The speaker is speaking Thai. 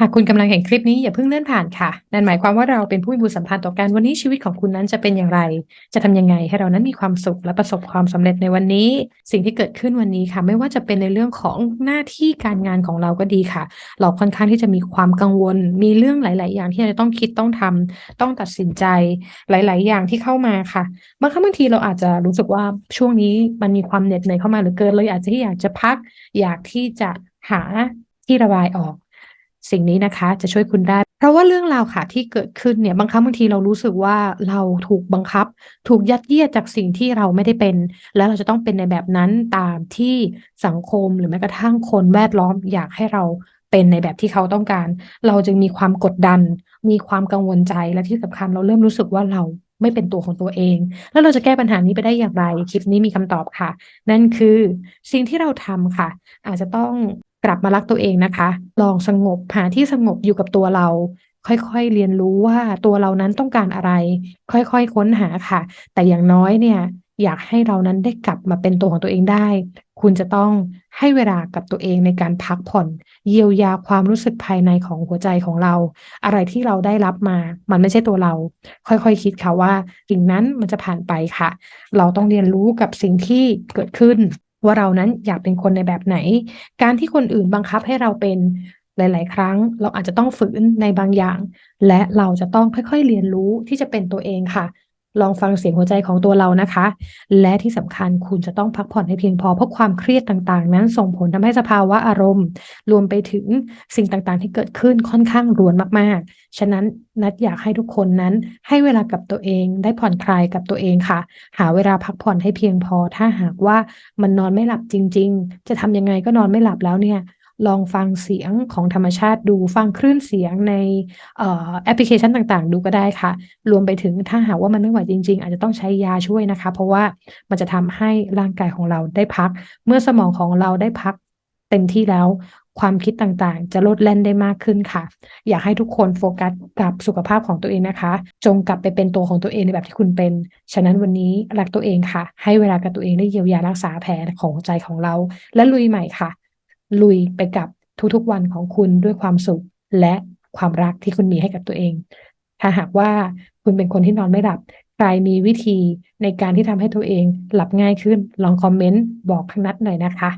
หากคุณกำลังเห็นคลิปนี้อย่าเพิ่งเลื่อนผ่านค่ะ นั่นหมายความว่าเราเป็นผู้มีบุญสัมพันธ์ต่อกันวันนี้ชีวิตของคุณนั้นจะเป็นอย่างไร จะทำยังไงให้เรานั้นมีความสุขและประสบความสำเร็จในวันนี้ สิ่งที่เกิดขึ้นวันนี้ค่ะ ไม่ว่าจะเป็นในเรื่องของหน้าที่การงานของเราก็ดีค่ะ เราค่อนข้างที่จะมีความกังวล มีเรื่องหลาย ๆ อย่างที่เราจะต้องคิดต้องทำต้องตัดสินใจหลาย ๆ อย่างที่เข้ามาค่ะบางครั้งบางทีเราอาจจะรู้สึกว่าช่วงนี้มันมีความเหน็ดเหนื่อยเข้ามาหลือเกินเลยอาจจะที่อยากจะพัก อยากที่จะหาที่ระบายออก สิ่งนี้นะคะจะช่วยคุณได้ เพราะว่าเรื่องราวค่ะที่เกิดขึ้นเนี่ยบางครั้งบางทีเรารู้สึกว่าเราถูกบังคับ ถูกยัดเยียดจากสิ่งที่เราไม่ได้เป็น แล้วเราจะต้องเป็นในแบบนั้นตามที่สังคมหรือแม้กระทั่งคนแวดล้อมอยากให้เราเป็นในแบบที่เขาต้องการ เราจึงมีความกดดัน มีความกังวลใจและที่สำคัญเราเริ่มรู้สึกว่าเราไม่เป็นตัวของตัวเอง แล้วเราจะแก้ปัญหานี้ไปได้อย่างไร คลิปนี้มีคำตอบค่ะ นั่นคือสิ่งที่เราทำค่ะ อาจจะต้อง กลับมารักตัวเองนะคะ ลองสงบหาที่สงบอยู่กับตัวเรา ค่อยๆเรียนรู้ว่าตัวเรานั้นต้องการอะไร ค่อยๆค้นหาค่ะ แต่อย่างน้อยเนี่ยอยากให้เรานั้นได้กลับมาเป็นตัวของตัวเองได้ คุณจะต้องให้เวลากับตัวเองในการพักผ่อน เยียวยาความรู้สึกภายในของหัวใจของเรา อะไรที่เราได้รับมา มันไม่ใช่ตัวเรา ค่อยๆคคิดค่ะว่าสิ่งนั้นมันจะผ่านไปค่ะ เราต้องเรียนรู้กับสิ่งที่เกิดขึ้น ว่าเรานั้นอยากเป็นคนในแบบไหน การที่คนอื่นบังคับให้เราเป็นหลาย ๆ ครั้ง เราอาจจะต้องฝืนในบางอย่าง และเราจะต้องค่อย ๆ เรียนรู้ที่จะเป็นตัวเองค่ะ ลองฟังเสียงหัวใจของตัวเรานะคะ และที่สำคัญคุณจะต้องพักผ่อนให้เพียงพอเพราะความเครียดต่างๆ นั้นส่งผลทำให้สภาวะอารมณ์ รวมไปถึงสิ่งต่างๆ ที่เกิดขึ้นค่อนข้างรวนมากๆ ฉะนั้นนัดอยากให้ทุกคนนั้นให้เวลากับตัวเองได้ผ่อนคลายกับตัวเองค่ะ หาเวลาพักผ่อนให้เพียงพอ ถ้าหากว่ามันนอนไม่หลับจริง ๆ จะทำยังไงก็นอนไม่หลับแล้วเนี่ย ลองฟังเสียงของธรรมชาติดูฟังคลื่นเสียงในออแอปพลิเคชันต่างๆ ดูก็ได้ค่ะ รวมไปถึงถ้าหากว่ามันไม่ไหวจริง ๆ อาจจะต้องใช้ยาช่วยนะคะ เพราะว่ามันจะทำให้ร่างกายของเราได้พัก เมื่อสมองของเราได้พักเต็มที่แล้วความคิดต่างๆ จะลดแล่นได้มากขึ้นค่ะ อยากให้ทุกคนโฟกัสกับสุขภาพของตัวเองนะคะ จงกลับไปเป็นตัวของตัวเองในแบบที่คุณเป็น ฉะนั้นวันนี้รักตัวเองค่ะ ให้เวลากับตัวเองได้เยียวยารักษาแผลของใจของเรา และลุยใหม่ค่ะ ลุยไปกับทุกๆวันของคุณด้วยความสุขและความรักที่คุณมีให้กับตัวเอง ถ้าหากว่าคุณเป็นคนที่นอนไม่หลับ ใครมีวิธีในการที่ทำให้ตัวเองหลับง่ายขึ้น ลองคอมเมนต์บอกนัดหน่อยนะคะ